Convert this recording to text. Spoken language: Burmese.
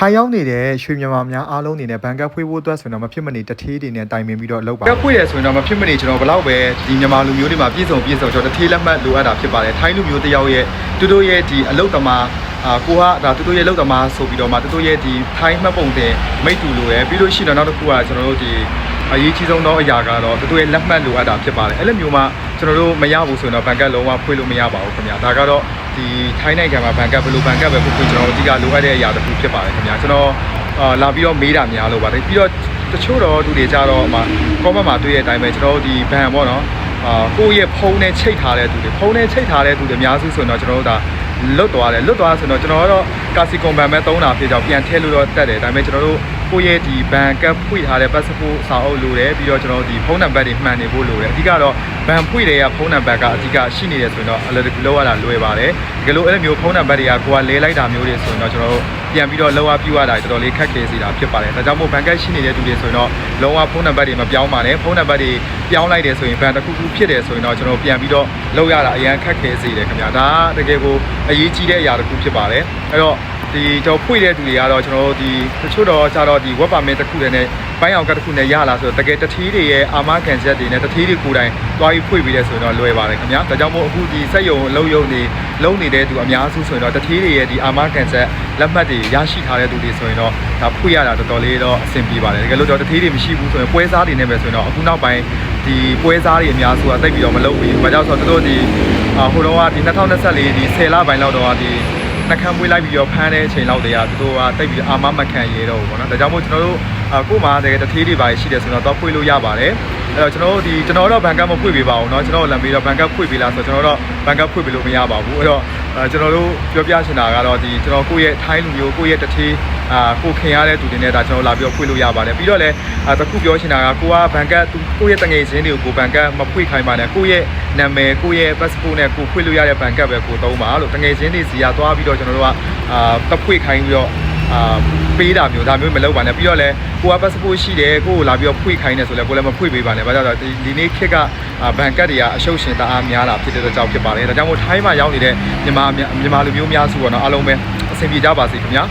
ထိုင်ရောက်နေတဲ့ရွှေမြန်မာများအားလုံးအနေနဲ့ဘန်ကတ်ဖွေးဖို့အတွက်ဆိုရင်တော့မဖြစ်မနေတထေးတွေနဲ့တိုင်ပင်ပြီးတော့လုပ်ပါကတ်ဖွေးရဆိုရင်တော့မဖြစ်မနေကျွန်တော်ဘယ်တော့ပဲဒီမြန်မာလူမျိုးတွေမှာပြည့်စုံပြည့်စုံကျွန်တော်တထေးလက်မှတ်လိုအပ်တာဖြစ်ပါတယ်ထိုင်းလူမျိုးတစ်ယောက်ရဲ့သူတို့ရဲ့ဒီအလုတ်သမားအာကိုကဒါသူတို့ရဲ့လောက်သမားဆိုပြီးတော့မှသူတို့ရဲ့ဒီထိုင်းမှတ်ပုံတင်မိတ်တူလိုရယ်ပြီးလို့ရှိရင်တော့နောက်တစ်ခုကကျွန်တော်တို့ဒီအရေးကြီးဆုံးသောအရာကတော့သူတို့ရဲ့လက်မှတ်လိုအပ်တာဖြစ်ပါတယ်အဲ့လိုမျိုးမှ ကျွန်တော်တို့မရဘူးဆိုရင်တော့ဘန်ကတ်လုံးဝဖွေးလို့မရပါဘူးခင်ဗျာဒါကတော့ဒီထိုင်းနိုင်ငံမှာဘန်ကတ်ဘယ်လိုဘန်ကတ်ပဲဖွေးဖွေးကျွန်တော်တို့အဓိကလိုအပ်တဲ့အရာတစ်ခုဖြစ်ပါတယ်ခင်ဗျာကျွန်တော်အာလာပြီးတော့မေးတာများလို့ပါတယ်ပြီးတော့တချို့တော့သူတွေကြတော့မှ comment မှာတွေ့တဲ့အတိုင်းပဲကျွန်တော်တို့ဒီဘန်ပေါ့နော်အာကိုယ့်ရဲ့ဖုန်းနဲ့ချိတ်ထားတဲ့သူတွေဖုန်းနဲ့ချိတ်ထားတဲ့သူတွေအများစုဆိုရင်တော့ကျွန်တော်တို့ဒါလွတ်သွားတယ်လွတ်သွားဆိုတော့ကျွန်တော်ကတော့ကာစီကွန်ဘန်ပဲသုံးတာဖြစ်ကြောင်းပြန်ထည့်လို့တော့တက်တယ်ဒါပေမဲ့ကျွန်တော်တို့ ကိုယ့်ရဲ့ဒီဘန်ကပ်ဖွင့်ထားတဲ့ passport စာအုပ်လိုတယ်ပြီးတော့ကျွန်တော်တို့ဒီဖုန်းနံပါတ်တွေမှန်နေဖို့လိုတယ်အဓိကတော့ဘန်ဖွင့်တဲ့ကဖုန်းနံပါတ်ကအဓိကရှိနေတယ်ဆိုရင်တော့အလလောက်ရတာလွယ်ပါတယ်တကယ်လို့အဲ့လိုမျိုးဖုန်းနံပါတ်တွေကကိုကလဲလိုက်တာမျိုးတွေဆိုရင်တော့ကျွန်တော်တို့ပြန်ပြီးတော့လောက်အပြရတာတော်တော်လေးခက်ခဲစေတာဖြစ်ပါတယ်ဒါကြောင့်မို့ဘန်ကပ်ရှိနေတဲ့သူတွေဆိုရင်တော့လုံးဝဖုန်းနံပါတ်တွေမပြောင်းပါနဲ့ဖုန်းနံပါတ်တွေ ပြောင်းလိုက်တယ်ဆိုရင်ဘန်တစ်ခုခုဖြစ်တယ်ဆိုရင်တော့ကျွန်တော်ပြန်ပြီးတော့လောက်ရတာအရန်ခက်ခဲစေတယ်ခင်ဗျာဒါကတကယ်ကိုအရေးကြီးတဲ့အရာတစ်ခုဖြစ်ပါတယ်အဲ့တော့ဒီကျွန်တော်ဖွင့်တဲ့သူတွေကတော့ကျွန်တော်တို့ဒီတချို့တော့ကြတော့ဒီ web permit တစ်ခုတည်းနဲ့ပိုင်းအောင်ကတစ်ခုနဲ့ရလာဆိုတော့တကယ်တထီးတွေရဲ့အာမခံချက်တွေနဲ့တထီးတွေကိုယ်တိုင်တွားပြီးဖွင့်ပြီးတဲ့ဆိုရင်တော့လွယ်ပါတယ်ခင်ဗျာဒါကြောင့်မို့အခုဒီစက်ယုံအလုံးယုံနေ လုံးနေတဲ့သူအများစုဆိုရင်တော့တထီးတွေရဲ့ဒီအာမခံချက်လက်မှတ်တွေရရှိထားတဲ့သူတွေဆိုရင်တော့ဒါဖွင့်ရတာတော်တော်လေးတော့အဆင်ပြေပါတယ်တကယ်လို့တော့တထီးတွေမရှိဘူးဆိုရင်ပွဲစားတွေနဲ့ပဲဆိုရင်တော့အခုနောက်ပိုင်းဒီပွဲစားတွေအများစုကတိတ်ပြီးတော့မလုပ်ဘူး။ဘာကြောင့်ဆိုတော့သူတို့ဒီဟိုတော့ကဒီ2024ဒီ10လပိုင်းလောက်တော့ဒီနှကမ်းပွေးလိုက်ပြီးတော့ဖမ်းတဲ့အချိန်လောက်တည်းကသူတို့ကတိတ်ပြီးအာမမခံရတော့ဘူးပေါ့နော်ဒါကြောင့်မို့ကျွန်တော်တို့ကို့မှာတကယ်တထေးတွေပါရှိတယ်ဆိုတော့တော့ဖွေးလို့ရပါတယ် အဲ့တော့ကျွန်တော်တို့ဒီကျွန်တော်တော့ဘန်ကတ်မဖွေးပေးပါဘူးเนาะကျွန်တော်လမ်းပြီးတော့ဘန်ကတ်ဖွေးပေးလားဆိုတော့ကျွန်တော်တော့ဘန်ကတ်ဖွေးပေးလို့မရပါဘူးအဲ့တော့ကျွန်တော်တို့ပြောပြချင်တာကတော့ဒီကျွန်တော်ကိုယ့်ရဲ့ထိုင်းလူမျိုးကိုယ့်ရဲ့တထေးအာကိုခင်ရတဲ့သူတွေနဲ့ဒါကျွန်တော်လာပြီးတော့ဖွေးလို့ရပါတယ်ပြီးတော့လည်းတခုပြောချင်တာကကိုကဘန်ကတ်ကိုယ့်ရဲ့တငယ်ချင်းတွေကိုဘန်ကတ်မဖွေးခိုင်းပါနဲ့ကိုယ့်ရဲ့နာမည်ကိုယ့်ရဲ့ passport နဲ့ကိုဖွေးလို့ရတဲ့ဘန်ကတ်ပဲကိုသုံးပါလို့တငယ်ချင်းတွေစီကသွားပြီးတော့ကျွန်တော်တို့ကအာတဖွေးခိုင်းပြီးတော့ အာပေးတာမျိုးဒါမျိုးမလုပ်ပါနဲ့ပြီးတော့လည်းကိုက passport ရှိတယ်ကိုကိုလာပြီးတော့ဖွေးခိုင်းတယ်ဆိုလည်းကိုလည်းမဖွေးပေးပါနဲ့ဘာကြောင့်လဲဒီနေ့ခေတ်ကဘန်ကတ်တွေကအရှုပ်ရှင်တအားများတာဖြစ်တဲ့ကြောင့်ဖြစ်ပါတယ်ဒါကြောင့်မို့ထိုင်းမှာရောက်နေတဲ့မြန်မာမြန်မာလူမျိုးများစုပေါ့နော်အားလုံးပဲအဆင်ပြေကြပါစေခင်ဗျာ